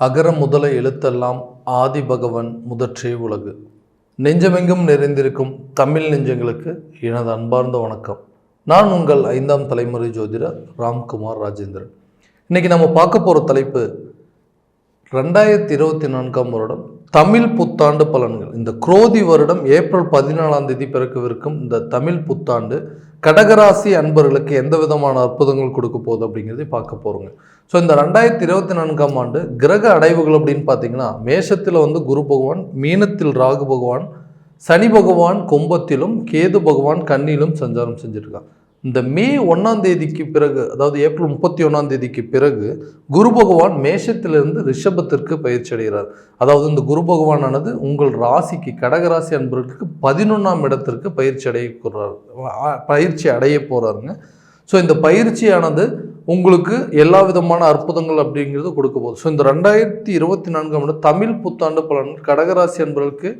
அகர முதல எழுத்தெல்லாம் ஆதி பகவன் முதற்றே உலகு. நெஞ்சமெங்கும் நிறைந்திருக்கும் தமிழ் நெஞ்சங்களுக்கு எனது அன்பார்ந்த வணக்கம். நான் உங்கள் ஐந்தாம் தலைமுறை ஜோதிடர் ராம்குமார் ராஜேந்திரன். இன்றைக்கி நம்ம பார்க்க போகிற தலைப்பு ரெண்டாயிரத்தி இருபத்தி நான்காம் வருடம் தமிழ் புத்தாண்டு பலன்கள். இந்த குரோதி வருடம் ஏப்ரல் பதினாலாம் தேதி பிறக்கவிருக்கும் இந்த தமிழ் புத்தாண்டு கடகராசி அன்பர்களுக்கு எந்த விதமான அற்புதங்கள் கொடுக்க போகுது அப்படிங்கிறதை பார்க்க போகிறோங்க ஸோ இந்த ரெண்டாயிரத்தி இருபத்தி நான்காம் ஆண்டு கிரக அடைவுகள் அப்படின்னு பார்த்தீங்கன்னா மேஷத்தில் வந்து குரு பகவான் மீனத்தில் ராகு பகவான் சனி பகவான் கும்பத்திலும் கேது பகவான் கண்ணிலும் சஞ்சாரம் செஞ்சுருக்கான் இந்த மே ஒன்றாம் தேதிக்கு பிறகு அதாவது ஏப்ரல் முப்பத்தி ஒன்றாம் தேதிக்கு பிறகு குரு பகவான் மேஷத்திலிருந்து ரிஷபத்திற்கு பயிற்சி அடைகிறார். அதாவது இந்த குரு பகவானானது உங்கள் ராசிக்கு கடகராசி அன்பர்களுக்கு பதினொன்றாம் இடத்திற்கு பயிற்சி அடைய போகிறார் பயிற்சி அடைய போகிறாருங்க ஸோ இந்த பயிற்சியானது உங்களுக்கு எல்லா விதமான அற்புதங்கள் அப்படிங்கிறது கொடுக்க போகுது. ஸோ இந்த ரெண்டாயிரத்தி இருபத்தி நான்காம் ஆண்டு தமிழ் புத்தாண்டு பலன் கடகராசி அன்பர்களுக்கு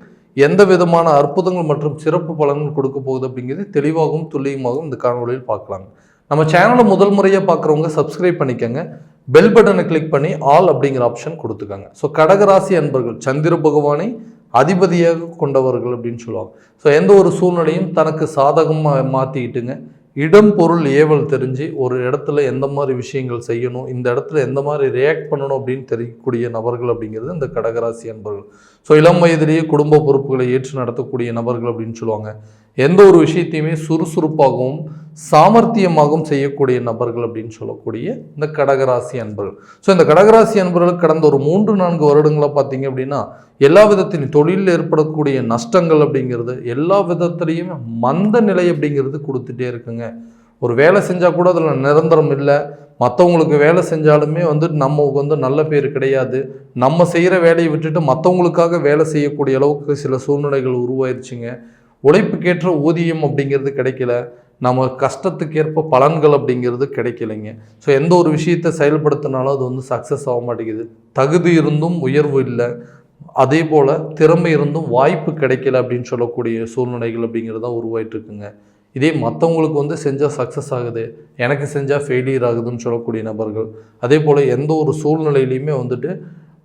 எந்த விதமான அற்புதங்கள் மற்றும் சிறப்பு பலன்கள் கொடுக்க போகுது அப்படிங்கிறது தெளிவாகவும் துல்லியமாகவும் இந்த காணொலியில் பார்க்கலாம். நம்ம சேனலை முதல் முறையாக பார்க்குறவங்க சப்ஸ்கிரைப் பண்ணிக்கோங்க. பெல் பட்டனை கிளிக் பண்ணி ஆல் அப்படிங்கிற ஆப்ஷன் கொடுத்துக்கோங்க. ஸோ கடகராசி அன்பர்கள் சந்திர பகவானை அதிபதியாக கொண்டவர்கள் அப்படின்னு சொல்லுவாங்க. ஸோ எந்த ஒரு சூழ்நிலையும் தனக்கு சாதகமாக மாற்றிக்கிட்டுங்க இடம் பொருள் ஏவல் தெரிஞ்சு ஒரு இடத்துல எந்த மாதிரி விஷயங்கள் செய்யணும் இந்த இடத்துல எந்த மாதிரி ரியாக்ட் பண்ணணும் அப்படின்னு தெரியக்கூடிய நபர்கள் அப்படிங்கிறது இந்த கடகராசி அன்பர்கள். ஸோ இளம் வயதிலேயே குடும்ப பொறுப்புகளை ஏற்று நடத்தக்கூடிய நபர்கள் அப்படின்னு சொல்லுவாங்க. எந்த ஒரு விஷயத்தையுமே சுறுசுறுப்பாகவும் சாமர்த்தியமாகவும் செய்யக்கூடிய நபர்கள் அப்படின்னு சொல்லக்கூடிய இந்த கடகராசி அன்பர்கள். ஸோ இந்த கடகராசி அன்பர்கள் கடந்த ஒரு மூன்று நான்கு வருடங்களாக பார்த்தீங்க அப்படின்னா எல்லா விதத்திலும் தொழிலில் ஏற்படக்கூடிய நஷ்டங்கள் அப்படிங்கிறது எல்லா விதத்துலேயுமே மந்த நிலை அப்படிங்கிறது கொடுத்துட்டே இருக்குங்க. ஒரு வேலை செஞ்சால் கூட அதில் நிரந்தரம் இல்லை. மற்றவங்களுக்கு வேலை செஞ்சாலுமே வந்து நமக்கு வந்து நல்ல பேர் கிடையாது. நம்ம செய்கிற வேலையை விட்டுட்டு மற்றவங்களுக்காக வேலை செய்யக்கூடிய அளவுக்கு சில சூழ்நிலைகள் உருவாயிருச்சுங்க. உழைப்புக்கேற்ற ஊதியம் அப்படிங்கிறது கிடைக்கல. நம்ம கஷ்டத்துக்கேற்ப பலன்கள் அப்படிங்கிறது கிடைக்கலைங்க. ஸோ எந்த ஒரு விஷயத்தை செயல்படுத்தினாலும் அது வந்து சக்ஸஸ் ஆக மாட்டேங்குது. தகுதி இருந்தும் உயர்வு இல்லை. அதே போல் திறமை இருந்தும் வாய்ப்பு கிடைக்கல அப்படின்னு சொல்லக்கூடிய சூழ்நிலைகள் அப்படிங்கிறது தான் இருக்குங்க இதே மற்றவங்களுக்கு வந்து செஞ்சால் சக்ஸஸ் ஆகுது. எனக்கு செஞ்சால் ஃபெயிலியர் ஆகுதுன்னு சொல்லக்கூடிய நபர்கள். அதே போல் எந்த ஒரு சூழ்நிலையிலையுமே வந்துட்டு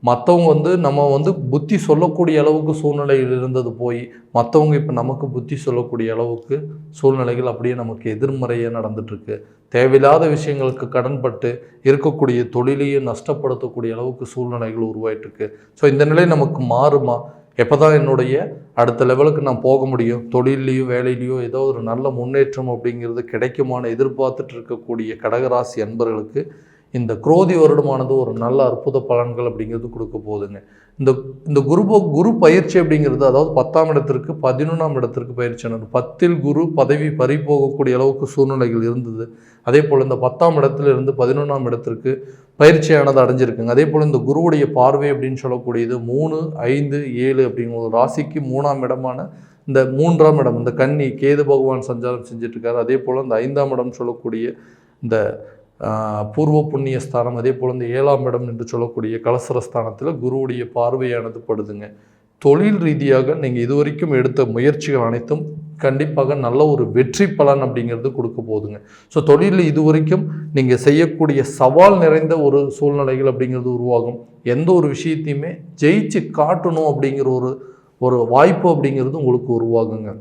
மற்றவங்க வந்து நம்ம வந்து புத்தி சொல்லக்கூடிய அளவுக்கு சூழ்நிலையில் இருந்தது போய் மற்றவங்க இப்போ நமக்கு புத்தி சொல்லக்கூடிய அளவுக்கு சூழ்நிலைகள் அப்படியே நமக்கு எதிர்மறையாக நடந்துட்டுருக்கு. தேவையில்லாத விஷயங்களுக்கு கடன்பட்டு இருக்கக்கூடிய தொழிலையே நஷ்டப்படுத்தக்கூடிய அளவுக்கு சூழ்நிலைகள் உருவாயிட்டுருக்கு. ஸோ இந்த நிலை நமக்கு மாறுமா? எப்போ தான் என்னுடைய அடுத்த லெவலுக்கு நான் போக முடியும்? தொழில்லையோ வேலையிலையோ ஏதோ ஒரு நல்ல முன்னேற்றம் அப்படிங்கிறது கிடைக்குமான எதிர்பார்த்துட்டு இருக்கக்கூடிய கடகராசி அன்பர்களுக்கு இந்த குரோதி வருடமானது ஒரு நல்ல அற்புத பலன்கள் அப்படிங்கிறது கொடுக்க போகுதுங்க. இந்த இந்த குரு குரு பயிற்சி அப்படிங்கிறது அதாவது பத்தாம் இடத்திற்கு பதினொன்றாம் இடத்திற்கு பயிற்சியானது பத்தில் குரு பதவி பறி போகக்கூடிய அளவுக்கு சூழ்நிலைகள் இருந்தது. அதே போல் இந்த பத்தாம் இடத்துல இருந்து பதினொன்றாம் இடத்திற்கு பயிற்சியானது அடைஞ்சிருக்குங்க. அதே போல் இந்த குருவுடைய பார்வை அப்படின்னு சொல்லக்கூடியது மூணு ஐந்து ஏழு அப்படிங்கிற ஒரு ராசிக்கு மூணாம் இடமான இந்த மூன்றாம் இடம் இந்த கன்னி கேது பகவான் சஞ்சாரம் செஞ்சிட்ருக்காரு. அதே போல் இந்த ஐந்தாம் இடம் சொல்லக்கூடிய இந்த பூர்வ புண்ணிய ஸ்தானம் அதே போல் இந்த ஏழாம் இடம் என்று சொல்லக்கூடிய கலசரஸ்தானத்தில் குருவுடைய பார்வையானது படுதுங்க. தொழில் ரீதியாக நீங்கள் இதுவரைக்கும் எடுத்த முயற்சிகள் அனைத்தும் கண்டிப்பாக நல்ல ஒரு வெற்றி பலன் அப்படிங்கிறது கொடுக்க போகுதுங்க. ஸோ தொழிலில் இதுவரைக்கும் நீங்கள் செய்யக்கூடிய சவால் நிறைந்த ஒரு சூழ்நிலைகள் அப்படிங்கிறது உருவாகும். எந்த ஒரு விஷயத்தையுமே ஜெயிச்சு காட்டணும் அப்படிங்கிற ஒரு ஒரு வாய்ப்பு அப்படிங்கிறது உங்களுக்கு உருவாகுங்க.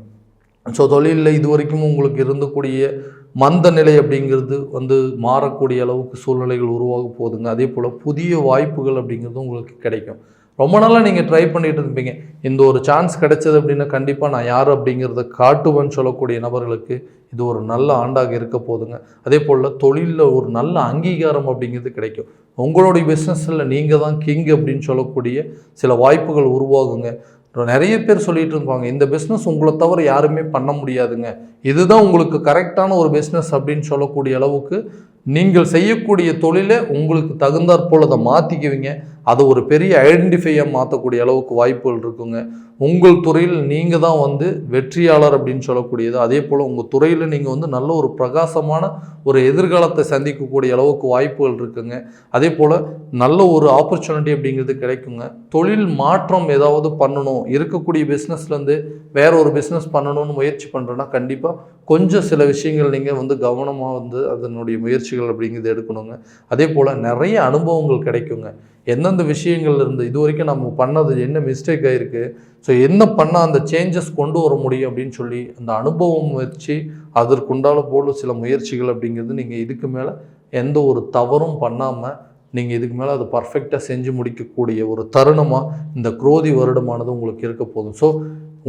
ஸோ தொழிலில் இது வரைக்கும் உங்களுக்கு இருந்தக்கூடிய மந்த நிலை அப்படிங்கிறது வந்து மாறக்கூடிய அளவுக்கு சூழ்நிலைகள் உருவாக போகுதுங்க. அதே போல் புதிய வாய்ப்புகள் அப்படிங்கிறது உங்களுக்கு கிடைக்கும். ரொம்ப நாளாக நீங்கள் ட்ரை பண்ணிகிட்டு இருப்பீங்க இந்த ஒரு சான்ஸ் கிடைச்சது அப்படின்னா கண்டிப்பாக நான் யார் அப்படிங்கிறத காட்டுவேன்னு சொல்லக்கூடிய நபர்களுக்கு இது ஒரு நல்ல ஆண்டாக இருக்க போதுங்க அதே போல் தொழிலில் ஒரு நல்ல அங்கீகாரம் அப்படிங்கிறது கிடைக்கும். உங்களுடைய பிஸ்னஸில் நீங்கள் தான் கிங் அப்படின்னு சொல்லக்கூடிய சில வாய்ப்புகள் உருவாகுங்க. நிறைய பேர் சொல்லிட்டு இருப்பாங்க இந்த பிஸ்னஸ் உங்களை தவிர யாருமே பண்ண முடியாதுங்க. இதுதான் உங்களுக்கு கரெக்டான ஒரு பிஸ்னஸ் அப்படின்னு சொல்லக்கூடிய அளவுக்கு நீங்கள் செய்யக்கூடிய தொழிலை உங்களுக்கு தகுந்தாற் போல் அதை மாற்றிக்குவீங்க அதை ஒரு பெரிய ஐடென்டிஃபையாக மாற்றக்கூடிய அளவுக்கு வாய்ப்புகள் இருக்குங்க. உங்கள் துறையில் நீங்கள் தான் வந்து வெற்றியாளர் அப்படின்னு சொல்லக்கூடியது. அதே போல் உங்கள் துறையில் நீங்கள் வந்து நல்ல ஒரு பிரகாசமான ஒரு எதிர்காலத்தை சந்திக்கக்கூடிய அளவுக்கு வாய்ப்புகள் இருக்குங்க. அதே போல் நல்ல ஒரு ஆப்பர்ச்சுனிட்டி அப்படிங்கிறது கிடைக்குங்க. தொழில் மாற்றம் ஏதாவது பண்ணணும். இருக்கக்கூடிய பிஸ்னஸ்லேருந்து வேற ஒரு பிஸ்னஸ் பண்ணணும்னு முயற்சி பண்ணுறேன்னா கண்டிப்பாக கொஞ்சம் சில விஷயங்கள் நீங்கள் வந்து கவனமாக வந்து அதனுடைய முயற்சி முயற்சிகள் அப்படிங்கிறது எடுக்கணுங்க. அதே போல் நிறைய அனுபவங்கள் கிடைக்குங்க. எந்தெந்த விஷயங்கள்ல இருந்து இது வரைக்கும் நம்ம பண்ணது என்ன மிஸ்டேக் ஆயிருக்கு ஸோ என்ன பண்ணால் அந்த சேஞ்சஸ் கொண்டு வர முடியும் அப்படின்னு சொல்லி அந்த அனுபவம் வச்சு அதற்குண்டால போல சில முயற்சிகள் அப்படிங்கிறது நீங்கள் இதுக்கு மேலே எந்த ஒரு தவறும் பண்ணாமல் நீங்கள் இதுக்கு மேலே அதை பர்ஃபெக்டாக செஞ்சு முடிக்கக்கூடிய ஒரு தருணமாக இந்த குரோதி வருடமானது உங்களுக்கு இருக்க போதும். ஸோ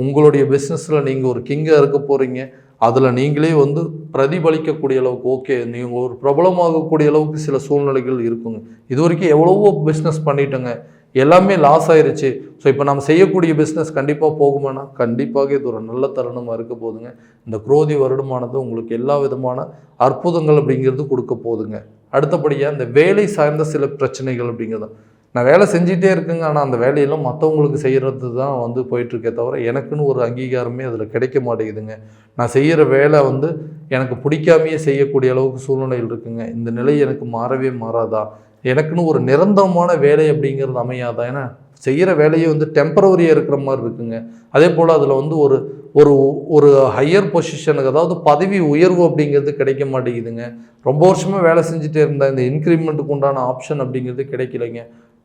உங்களுடைய பிஸ்னஸில் நீங்கள் ஒரு கிங்காக இருக்க போகிறீங்க அதில் நீங்களே வந்து பிரதிபலிக்கக்கூடிய அளவுக்கு ஓகே நீங்கள் ஒரு பிரபலமாகக்கூடிய அளவுக்கு சில சூழ்நிலைகள் இருக்குங்க. இது வரைக்கும் எவ்வளவோ பிஸ்னஸ் பண்ணிட்டோங்க. எல்லாமே லாஸ் ஆயிருச்சு. ஸோ இப்போ நம்ம செய்யக்கூடிய பிஸ்னஸ் கண்டிப்பாக போகுமானா? கண்டிப்பாக. இது ஒரு நல்ல தருணமாக இருக்க போதுங்க இந்த குரோதி வருடமானது உங்களுக்கு எல்லா விதமான அற்புதங்கள் அப்படிங்கிறது கொடுக்க போகுதுங்க. அடுத்தபடியாக இந்த வேலை சார்ந்த சில பிரச்சனைகள் அப்படிங்கிறது. நான் வேலை செஞ்சிட்டே இருக்குங்க. ஆனால் அந்த வேலையெல்லாம் மற்றவங்களுக்கு செய்கிறது தான் வந்து போயிட்டுருக்கே தவிர எனக்குன்னு ஒரு அங்கீகாரமே அதில் கிடைக்க மாட்டேங்குதுங்க. நான் செய்கிற வேலை வந்து எனக்கு பிடிக்காமையே செய்யக்கூடிய அளவுக்கு சூழ்நிலையில் இருக்குங்க. இந்த நிலை எனக்கு மாறவே மாறாதா? எனக்குன்னு ஒரு நிரந்தரமான வேலை அப்படிங்கிறது அமையாதா? ஏன்னா செய்கிற வேலையே வந்து டெம்பரவரியாக இருக்கிற மாதிரி இருக்குங்க. அதே போல் அதில் வந்து ஒரு ஒரு ஒரு ஹையர் பொசிஷனுக்கு அதாவது பதவி உயர்வு அப்படிங்கிறது கிடைக்க மாட்டேங்குதுங்க. ரொம்ப வருஷமாக வேலை செஞ்சுட்டே இருந்தேன் இந்த இன்க்ரிமெண்ட்டுக்கு உண்டான ஆப்ஷன் அப்படிங்கிறது கிடைக்கலைங்க.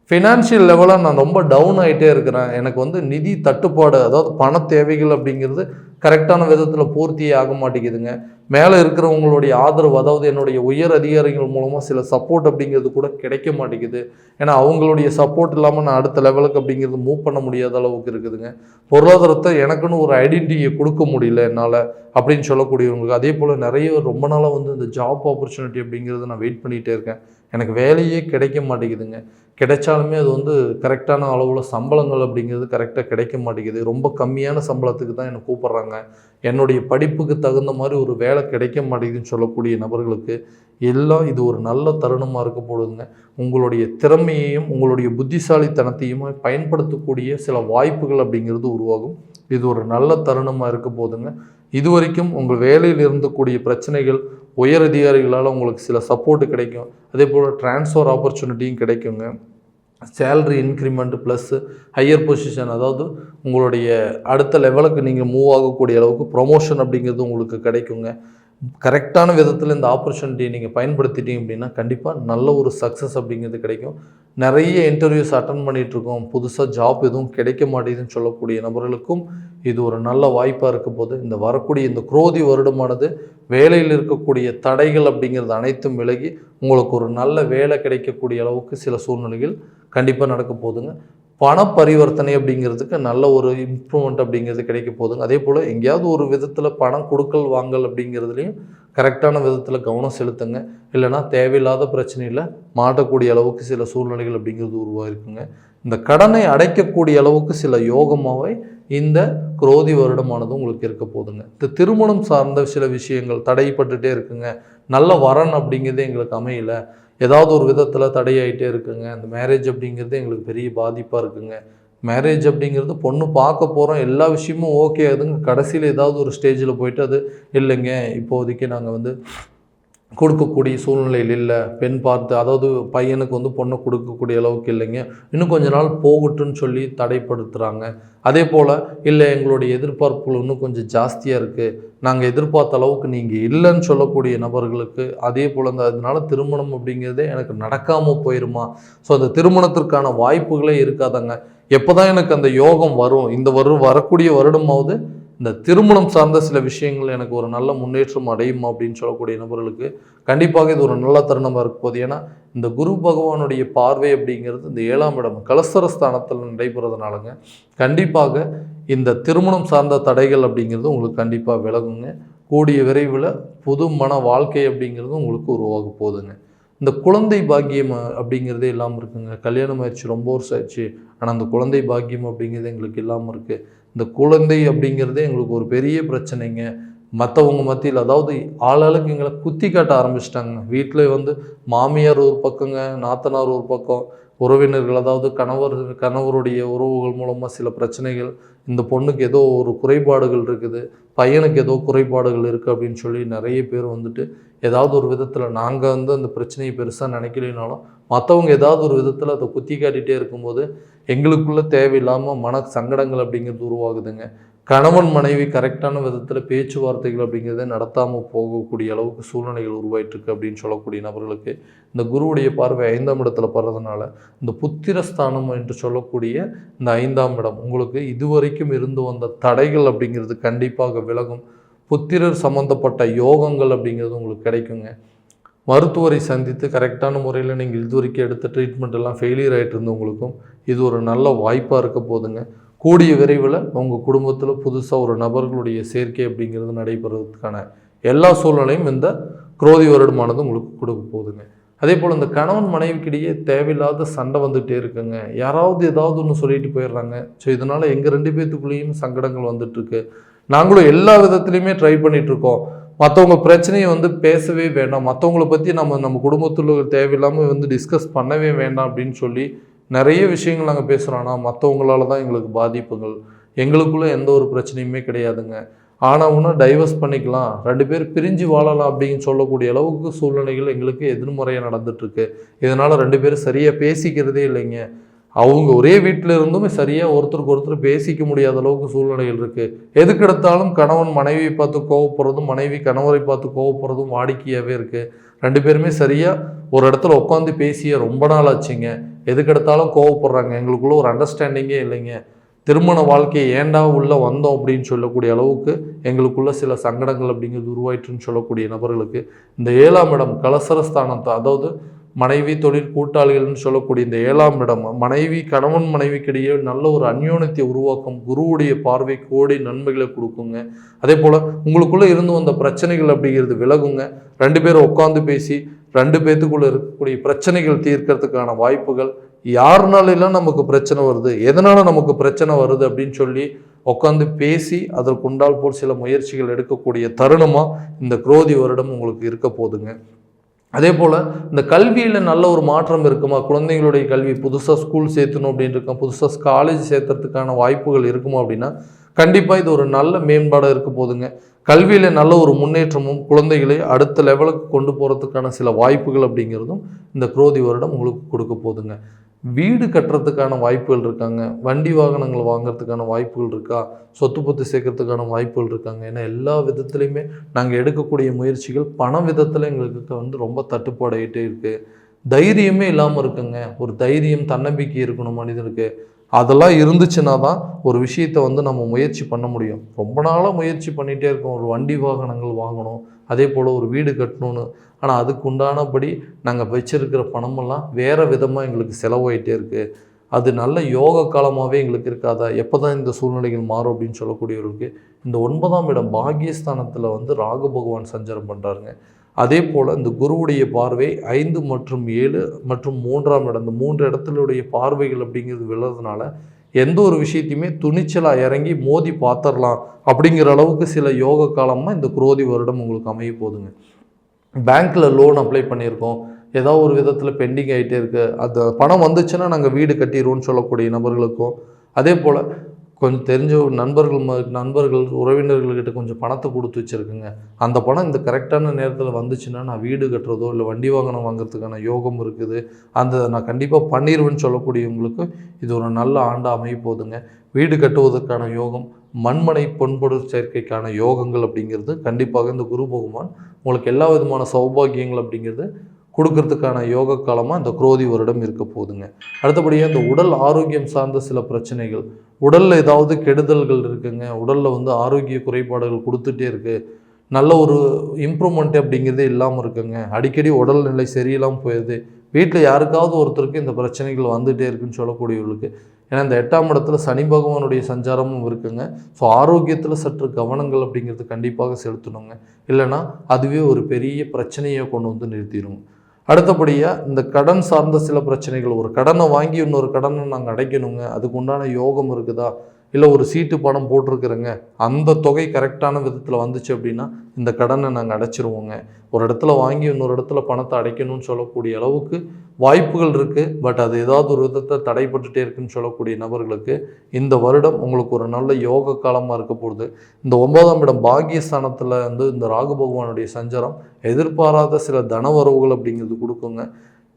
ஃபினான்ஷியல் லெவலாக நான் ரொம்ப டவுன் ஆகிட்டே இருக்கிறேன். எனக்கு வந்து நிதி தட்டுப்பாடு அதாவது பண தேவைகள் அப்படிங்கிறது கரெக்டான விதத்தில் பூர்த்தியே ஆக மாட்டேங்குதுங்க. மேலே இருக்கிறவங்களுடைய ஆதரவு அதாவது என்னுடைய உயர் அதிகாரிகள் மூலமாக சில சப்போர்ட் அப்படிங்கிறது கூட கிடைக்க மாட்டேங்குது. ஏன்னா அவங்களுடைய சப்போர்ட் இல்லாமல் நான் அடுத்த லெவலுக்கு அப்படிங்கிறது மூவ் பண்ண முடியாத அளவுக்கு இருக்குதுங்க. பொருளாதாரத்தை எனக்குன்னு ஒரு ஐடென்டிட்டியை கொடுக்க முடியல என்னால் அப்படின்னு சொல்லக்கூடியவங்களுக்கு. அதே போல் நிறைய ரொம்ப நாளாக வந்து இந்த ஜாப் ஆப்பர்ச்சுனிட்டி அப்படிங்கிறது நான் வெயிட் பண்ணிகிட்டே இருக்கேன். எனக்கு வேலையே கிடைக்க மாட்டேங்குதுங்க. கிடைச்சாலுமே அது வந்து கரெக்டான அளவில் சம்பளங்கள் அப்படிங்கிறது கரெக்டாக கிடைக்க மாட்டேங்குது. ரொம்ப கம்மியான சம்பளத்துக்கு தான் என்னை கூப்பிட்றாங்க. என்னுடைய படிப்புக்கு தகுந்த மாதிரி ஒரு வேலை கிடைக்க மாட்டேங்குதுன்னு சொல்லக்கூடிய நபர்களுக்கு எல்லாம் இது ஒரு நல்ல தருணமாக இருக்க போடுதுங்க உங்களுடைய திறமையையும் உங்களுடைய புத்திசாலித்தனத்தையும் பயன்படுத்தக்கூடிய சில வாய்ப்புகள் அப்படிங்கிறது உருவாகும். இது ஒரு நல்ல தருணமாக இருக்க போதுங்க. இது வரைக்கும் உங்கள் வேலையில் இருந்தக்கூடிய பிரச்சனைகள் உயர் அதிகாரிகளால் உங்களுக்கு சில சப்போர்ட் கிடைக்கும். அதே போல் டிரான்ஸ்ஃபர் ஆப்பர்ச்சுனிட்டியும் கிடைக்குங்க. Salary increment plus higher position அதாவது உங்களுடைய அடுத்த லெவலுக்கு நீங்கள் மூவ் ஆகக்கூடிய அளவுக்கு ப்ரொமோஷன் அப்படிங்கிறது உங்களுக்கு கிடைக்குங்க. கரெக்டான விதத்தில் இந்த ஆப்பர்ச்சுனிட்டியை நீங்கள் பயன்படுத்திட்டீங்க அப்படின்னா கண்டிப்பாக நல்ல ஒரு சக்ஸஸ் அப்படிங்கிறது கிடைக்கும். நிறைய இன்டர்வியூஸ் அட்டன் பண்ணிகிட்ருக்கோம் புதுசாக ஜாப் எதுவும் கிடைக்க மாட்டேங்குதுன்னு சொல்லக்கூடிய நபர்களுக்கும் இது ஒரு நல்ல வாய்ப்பாக இருக்க போது இந்த வரக்கூடிய இந்த குரோதி வருடமானது வேலையில் இருக்கக்கூடிய தடைகள் அப்படிங்கிறது அனைத்தும் விலகி உங்களுக்கு ஒரு நல்ல வேலை கிடைக்கக்கூடிய அளவுக்கு சில சூழ்நிலைகள் கண்டிப்பாக நடக்க போகுதுங்க. பண பரிவர்த்தனை அப்படிங்கிறதுக்கு நல்ல ஒரு இம்ப்ரூவ்மெண்ட் அப்படிங்கிறது கிடைக்க போகுதுங்க. அதே போல் எங்கேயாவது ஒரு விதத்தில் பணம் கொடுக்கல் வாங்கல் அப்படிங்கிறதுலையும் கரெக்டான விதத்தில் கவனம் செலுத்துங்க. இல்லைனா தேவையில்லாத பிரச்சனையில் மாட்டக்கூடிய அளவுக்கு சில சூழ்நிலைகள் அப்படிங்கிறது உருவாயிருக்குங்க. இந்த கடனை அடைக்கக்கூடிய அளவுக்கு சில யோகமாகவே இந்த குரோதி வருடமானது உங்களுக்கு இருக்க போதுங்க இந்த திருமணம் சார்ந்த சில விஷயங்கள் தடைப்பட்டுட்டே இருக்குங்க. நல்ல வரன் அப்படிங்கிறது எங்களுக்கு அமையலை. ஏதாவது ஒரு விதத்தில் தடையாயிட்டே இருக்குங்க. அந்த மேரேஜ் அப்படிங்கிறது எங்களுக்கு பெரிய பாதிப்பாக இருக்குங்க. மேரேஜ் அப்படிங்கிறது பொண்ணு பார்க்க போகிறோம் எல்லா விஷயமும் ஓகே ஆகுதுங்க. கடைசியில் ஏதாவது ஒரு ஸ்டேஜில் போயிட்டு அது இல்லைங்க. இப்போதைக்கு நாங்கள் வந்து கொடுக்கக்கூடிய சூழ்நிலையில் இல்லை. பெண் பார்த்து அதாவது பையனுக்கு வந்து பொண்ணை கொடுக்கக்கூடிய அளவுக்கு இல்லைங்க. இன்னும் கொஞ்ச நாள் போகட்டும்னு சொல்லி தடைப்படுத்துகிறாங்க அதே போல் இல்லை எங்களுடைய எதிர்பார்ப்புகள் இன்னும் கொஞ்சம் ஜாஸ்தியாக இருக்குது நாங்கள் எதிர்பார்த்த அளவுக்கு நீங்கள் இல்லைன்னு சொல்லக்கூடிய நபர்களுக்கு அதே போல் அந்த அதனால திருமணம் அப்படிங்கிறதே எனக்கு நடக்காமல் போயிருமா? ஸோ அந்த திருமணத்திற்கான வாய்ப்புகளே இருக்காதாங்க. எப்போ தான் எனக்கு அந்த யோகம் வரும்? இந்த வரும் வரக்கூடிய வருடமாவது இந்த திருமணம் சார்ந்த சில விஷயங்கள் எனக்கு ஒரு நல்ல முன்னேற்றம் அடையும் அப்படின்னு சொல்லக்கூடிய நபர்களுக்கு கண்டிப்பாக இது ஒரு நல்ல தருணமாக இருக்க போகுது. ஏன்னா இந்த குரு பகவானுடைய பார்வை அப்படிங்கிறது இந்த ஏழாம் இடம் கலசரஸ்தானத்தில் நடைபெறதுனாலங்க கண்டிப்பாக இந்த திருமணம் சார்ந்த தடைகள் அப்படிங்கிறது உங்களுக்கு கண்டிப்பாக விலகுங்க. கூடிய விரைவில் புது மன வாழ்க்கை அப்படிங்கிறது உங்களுக்கு உருவாக போகுதுங்க. இந்த குழந்தை பாக்கியம் அப்படிங்கிறதே இல்லாமல் இருக்குங்க. கல்யாணம் ஆயிடுச்சு ரொம்ப வருஷம் ஆயிடுச்சு ஆனால் அந்த குழந்தை பாக்கியம் அப்படிங்கிறது எங்களுக்கு இல்லாமல் இருக்குது இந்த குழந்தை அப்படிங்கிறதே எங்களுக்கு ஒரு பெரிய பிரச்சனைங்க. மற்றவங்க மத்தியில் அதாவது ஆளாளுக்கு எங்களை குத்தி காட்ட ஆரம்பிச்சிட்டாங்க. வீட்டில் வந்து மாமியார் ஒரு பக்கங்க நாத்தனார் ஒரு பக்கம் உறவினர்கள் அதாவது கணவர் கணவருடைய உறவுகள் மூலமாக சில பிரச்சனைகள் இந்த பொண்ணுக்கு ஏதோ ஒரு குறைபாடுகள் இருக்குது. பையனுக்கு ஏதோ குறைபாடுகள் இருக்குது அப்படின்னு சொல்லி நிறைய பேர் வந்துட்டு ஏதாவது ஒரு விதத்தில் நாங்கள் வந்து அந்த பிரச்சனையை பெருசாக நினைக்கலைனாலும் மற்றவங்க ஏதாவது ஒரு விதத்தில் அதை குத்தி காட்டிகிட்டே இருக்கும்போது எங்களுக்குள்ளே தேவையில்லாமல் மன சங்கடங்கள் அப்படிங்கிறது உருவாகுதுங்க. கணவன் மனைவி கரெக்டான விதத்தில் பேச்சுவார்த்தைகள் அப்படிங்கிறத நடத்தாமல் போகக்கூடிய அளவுக்கு சூழ்நிலைகள் உருவாயிட்டிருக்கு அப்படின்னு சொல்லக்கூடிய நபர்களுக்கு இந்த குருவுடைய பார்வை ஐந்தாம் இடத்துல படுறதுனால இந்த புத்திரஸ்தானம் என்று சொல்லக்கூடிய இந்த ஐந்தாம் இடம் உங்களுக்கு இதுவரைக்கும் இருந்து வந்த தடைகள் அப்படிங்கிறது கண்டிப்பாக விலகும். புத்திரர் சம்பந்தப்பட்ட யோகங்கள் அப்படிங்கிறது உங்களுக்கு கிடைக்குங்க. மருத்துவரை சந்தித்து கரெக்டான முறையில் நீங்கள் இதுவரைக்கும் எடுத்த ட்ரீட்மெண்ட் எல்லாம் ஃபெயிலியர் ஆகிட்டு இருந்தவங்களுக்கும் இது ஒரு நல்ல வாய்ப்பாக இருக்க போதுங்க கூடிய விரைவில் உங்கள் குடும்பத்தில் புதுசாக ஒரு நபர்களுடைய சேர்க்கை அப்படிங்கிறது நடைபெறதுக்கான எல்லா சூழ்நிலையும் இந்த குரோதி வருடமானது உங்களுக்கு கொடுக்க போகுதுங்க. அதே போல் இந்த கணவன் மனைவிக்கிடையே தேவையில்லாத சண்டை வந்துகிட்டே இருக்குங்க. யாராவது ஏதாவது ஒன்று சொல்லிட்டு போயிடுறாங்க. ஸோ இதனால் எங்கள் ரெண்டு பேர்த்துக்குள்ளேயும் சங்கடங்கள் வந்துட்டுருக்கு. நாங்களும் எல்லா விதத்துலையுமே ட்ரை பண்ணிகிட்ருக்கோம் மற்றவங்க பிரச்சனையை வந்து பேசவே வேண்டாம். மற்றவங்கள பற்றி நம்ம நம்ம குடும்பத்தில் தேவையில்லாமல் வந்து டிஸ்கஸ் பண்ணவே வேண்டாம் அப்படின்னு சொல்லி நிறைய விஷயங்கள் நாங்கள் பேசுகிறோம் ஆனால் மற்றவங்களால தான் எங்களுக்கு பாதிப்புகள். எங்களுக்குள்ளே எந்த ஒரு பிரச்சனையுமே கிடையாதுங்க. ஆனவுன்னா டைவர்ஸ் பண்ணிக்கலாம். ரெண்டு பேர் பிரிஞ்சு வாழலாம் அப்படின்னு சொல்லக்கூடிய அளவுக்கு சூழ்நிலைகள் எங்களுக்கு எதிர்மறையாக நடந்துட்டுருக்கு இதனால் ரெண்டு பேரும் சரியாக பேசிக்கிறதே இல்லைங்க. அவங்க ஒரே வீட்டில் இருந்தும் சரியாக ஒருத்தருக்கு ஒருத்தர் பேசிக்க முடியாத அளவுக்கு சூழ்நிலைகள் இருக்குது எதுக்கு எடுத்தாலும் கணவன் மனைவியை பார்த்து கோவப்படுறதும் மனைவி கணவரை பார்த்து கோவப்படுறதும் வாடிக்கையாகவே இருக்குது ரெண்டு பேருமே சரியாக ஒரு இடத்துல உட்காந்து பேசிய ரொம்ப நாள் ஆச்சுங்க. எதுக்கு எடுத்தாலும் கோவப்படுறாங்க. எங்களுக்குள்ள ஒரு அண்டர்ஸ்டாண்டிங்கே இல்லைங்க. திருமண வாழ்க்கையை ஏண்டா உள்ளே வந்தோம் அப்படின்னு சொல்லக்கூடிய அளவுக்கு எங்களுக்குள்ள சில சங்கடங்கள் அப்படிங்கிறது உருவாயிற்றுன்னு சொல்லக்கூடிய நபர்களுக்கு இந்த ஏழாம் இடம் கலசரஸ்தானத்தை அதாவது மனைவி தொழில் கூட்டாளிகள்னு சொல்லக்கூடிய இந்த ஏழாம் இடம் மனைவி கணவன் மனைவிக்கிடையே நல்ல ஒரு அந்யோனத்தை உருவாக்கும் குருவுடைய பார்வை கோடி நன்மைகளை கொடுக்குங்க. அதே போல் உங்களுக்குள்ளே இருந்து வந்த பிரச்சனைகள் அப்படிங்கிறது விலகுங்க. ரெண்டு பேரும் உட்காந்து பேசி ரெண்டு பேத்துக்குள்ளே இருக்கக்கூடிய பிரச்சனைகள் தீர்க்கறதுக்கான வாய்ப்புகள். யாருனாலெல்லாம் நமக்கு பிரச்சனை வருது எதனால் நமக்கு பிரச்சனை வருது அப்படின்னு சொல்லி உட்காந்து பேசி அதற்கு உண்டால் போல் சில முயற்சிகள் எடுக்கக்கூடிய தருணமாக இந்த குரோதி வருடம் உங்களுக்கு இருக்க போதுங்க அதே போல் இந்த கல்வியில் நல்ல ஒரு மாற்றம் இருக்குமா? குழந்தைங்களுடைய கல்வி புதுசாக ஸ்கூல் சேர்த்தணும் அப்படின்னு இருக்கோம் புதுசாக காலேஜ் சேர்த்துறதுக்கான வாய்ப்புகள் இருக்குமா அப்படின்னா கண்டிப்பாக இது ஒரு நல்ல மேம்பாடாக இருக்க போதுங்க. கல்வியில் நல்ல ஒரு முன்னேற்றமும் குழந்தைகளை அடுத்த லெவலுக்கு கொண்டு போகிறதுக்கான சில வாய்ப்புகள் அப்படிங்கிறதும் இந்த குரோதி வருடம் உங்களுக்கு கொடுக்க போதுங்க. வீடு கட்டுறதுக்கான வாய்ப்புகள் இருக்காங்க. வண்டி வாகனங்கள் வாங்குறதுக்கான வாய்ப்புகள் இருக்கா? சொத்து பத்து சேர்க்கறதுக்கான வாய்ப்புகள் இருக்காங்க. ஏன்னா எல்லா விதத்துலையுமே நாங்கள் எடுக்கக்கூடிய முயற்சிகள் பண விதத்தில் எங்களுக்கு வந்து ரொம்ப தட்டுப்பாடாகிட்டே இருக்குது தைரியமே இல்லாமல் இருக்குங்க. ஒரு தைரியம் தன்னம்பிக்கை இருக்கணும் மனிதனுக்கு. அதெல்லாம் இருந்துச்சுன்னா தான் ஒரு விஷயத்தை வந்து நம்ம முயற்சி பண்ண முடியும். ரொம்ப நாளாக முயற்சி பண்ணிகிட்டே இருக்கோம். ஒரு வண்டி வாகனங்கள் வாங்கணும். அதே போல் ஒரு வீடு கட்டணும்னு. ஆனால் அதுக்கு உண்டானபடி நாங்கள் வச்சுருக்கிற பணமெல்லாம் வேறு விதமாக எங்களுக்கு செலவாயிட்டே இருக்குது அது நல்ல யோக காலமாகவே எங்களுக்கு இருக்காதா? எப்போ தான் இந்த சூழ்நிலைகள் மாறும் அப்படின்னு சொல்லக்கூடியவர்களுக்கு இந்த ஒன்பதாம் இடம் பாகியஸ்தானத்தில் வந்து ராகு பகவான் சஞ்சாரம் பண்ணுறாருங்க அதே போல் இந்த குருவுடைய பார்வை ஐந்து மற்றும் ஏழு மற்றும் மூன்றாம் இடம். இந்த மூன்று இடத்துலுடைய பார்வைகள் அப்படிங்கிறது விழுறதுனால எந்த ஒரு விஷயத்தையுமே துணிச்சலாக இறங்கி மோதி பார்த்துடலாம் அப்படிங்கிற அளவுக்கு சில யோக காலமாக இந்த குரோதி வருடம் உங்களுக்கு அமைய போதுங்க பேங்க்கில் லோன் அப்ளை பண்ணியிருக்கோம். ஏதோ ஒரு விதத்தில் பெண்டிங் ஆகிட்டே இருக்குது அந்த பணம் வந்துச்சுன்னா நாங்கள் வீடு கட்டிடுவோம்னு சொல்லக்கூடிய நபர்களுக்கும் அதே போல் கொஞ்சம் தெரிஞ்ச நண்பர்கள் ம நண்பர்கள் உறவினர்கள்கிட்ட கொஞ்சம் பணத்தை கொடுத்து வச்சுருக்குங்க. அந்த பணம் இந்த கரெக்டான நேரத்தில் வந்துச்சுன்னா நான் வீடு கட்டுறதோ இல்லை வண்டி வாகனம் வாங்குறதுக்கான யோகம் இருக்குது. அந்த நான் கண்டிப்பாக பண்ணிடுவேன்னு சொல்லக்கூடியவங்களுக்கு இது ஒரு நல்ல ஆண்டாக அமைய போகுதுங்க. வீடு கட்டுவதற்கான யோகம் மண்மனை பொன்பொருள் சேர்க்கைக்கான யோகங்கள் அப்படிங்கிறது கண்டிப்பாக இந்த குரு பகவான் உங்களுக்கு எல்லா விதமான சௌபாகியங்கள் அப்படிங்கிறது கொடுக்கறதுக்கான யோக காலமாக இந்த குரோதி வருடம் இருக்க போகுதுங்க. அடுத்தபடியாக இந்த உடல் ஆரோக்கியம் சார்ந்த சில பிரச்சனைகள். உடலில் ஏதாவது கெடுதல்கள் இருக்குங்க. உடலில் வந்து ஆரோக்கிய குறைபாடுகள் கொடுத்துட்டே இருக்குது நல்ல ஒரு இம்ப்ரூவ்மெண்ட் அப்படிங்கிறதே இல்லாமல் இருக்குங்க. அடிக்கடி உடல்நிலை சரியில்லாமல் போயிடுது வீட்டில் யாருக்காவது ஒருத்தருக்கு இந்த பிரச்சனைகள் வந்துகிட்டே இருக்குன்னு சொல்லக்கூடியவர்களுக்கு ஏன்னா இந்த எட்டாம் இடத்துல சனி பகவானுடைய சஞ்சாரமும் இருக்குங்க. ஸோ ஆரோக்கியத்தில் சற்று கவனங்கள் அப்படிங்கிறது கண்டிப்பாக செலுத்தணுங்க. இல்லைன்னா அதுவே ஒரு பெரிய பிரச்சனையை கொண்டு வந்து நிறுத்திடுங்க. அடுத்தபடியாக இந்த கடன் சார்ந்த சில பிரச்சனைகள் ஒரு கடனை வாங்கி இன்னொரு கடனை நாங்கள் அடைக்கணுங்க. அதுக்கு உண்டான யோகம் இருக்குதா? இல்லை ஒரு சீட்டு பணம் போட்டிருக்கிறேங்க அந்த தொகை கரெக்டான விதத்தில் வந்துச்சு அப்படின்னா இந்த கடனை நாங்கள் அடைச்சிருவோங்க. ஒரு இடத்துல வாங்கி இன்னொரு இடத்துல பணத்தை அடைக்கணும்னு சொல்லக்கூடிய அளவுக்கு வாய்ப்புகள் இருக்குது பட் அது ஏதாவது ஒரு விதத்தை தடைப்பட்டுட்டே இருக்குன்னு சொல்லக்கூடிய நபர்களுக்கு இந்த வருடம் உங்களுக்கு ஒரு நல்ல யோக காலமாக இருக்க போகுது. இந்த ஒன்பதாம் இடம் பாகியஸ்தானத்தில் வந்து இந்த ராகு பகவானுடைய சஞ்சாரம் எதிர்பாராத சில தனவரவுகள் அப்படிங்கிறது கொடுக்குங்க.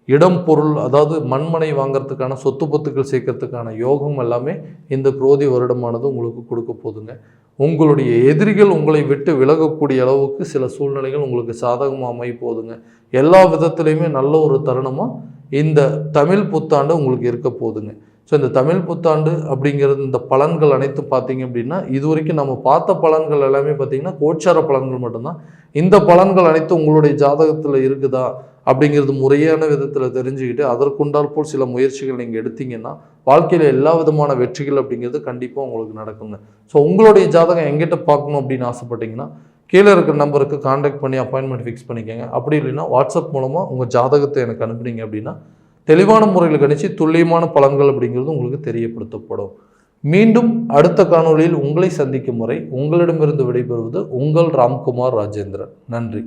இடம் பொருள் அதாவது மண்மனை வாங்குறதுக்கான சொத்து பத்துக்கள் சேர்க்கறதுக்கான யோகம் எல்லாமே இந்த குரோதி வருடமானது உங்களுக்கு கொடுக்க போதுங்க உங்களுடைய எதிரிகள் உங்களை விட்டு விலகக்கூடிய அளவுக்கு சில சூழ்நிலைகள் உங்களுக்கு சாதகமாக அமைய எல்லா விதத்துலேயுமே நல்ல ஒரு தருணமாக இந்த தமிழ் புத்தாண்டு உங்களுக்கு இருக்க போகுதுங்க. ஸோ இந்த தமிழ் புத்தாண்டு அப்படிங்கிறது இந்த பலன்கள் அனைத்தும் பார்த்தீங்க அப்படின்னா இது வரைக்கும் நம்ம பார்த்த பலன்கள் எல்லாமே பார்த்தீங்கன்னா கோச்சார பலன்கள் மட்டும்தான். இந்த பலன்கள் அனைத்தும் உங்களுடைய ஜாதகத்தில் இருக்குதா? அப்படிங்கிறது முறையான விதத்தில் தெரிஞ்சுக்கிட்டு அதற்குண்டால் போல் சில முயற்சிகள் நீங்கள் எடுத்தீங்கன்னா வாழ்க்கையில் எல்லா விதமான வெற்றிகள் அப்படிங்கிறது கண்டிப்பாக உங்களுக்கு நடக்குங்க. ஸோ உங்களுடைய ஜாதகம் எங்கிட்ட பார்க்கணும் அப்படின்னு ஆசைப்பட்டீங்கன்னா கீழே இருக்கிற நம்பருக்கு காண்டாக்ட் பண்ணி அப்பாயின்மெண்ட் ஃபிக்ஸ் பண்ணிக்கோங்க. அப்படி இல்லைன்னா வாட்ஸ்அப் மூலமாக உங்கள் ஜாதகத்தை எனக்கு அனுப்புனீங்க அப்படின்னா தெளிவான முறையில் கணிச்சு துல்லியமான பலன்கள் அப்படிங்கிறது உங்களுக்கு தெரியப்படுத்தப்படும். மீண்டும் அடுத்த காணொளியில் உங்களை சந்திக்கும் முறை உங்களிடமிருந்து விடைபெறுவது உங்கள் ராம்குமார் ராஜேந்திரன். நன்றி.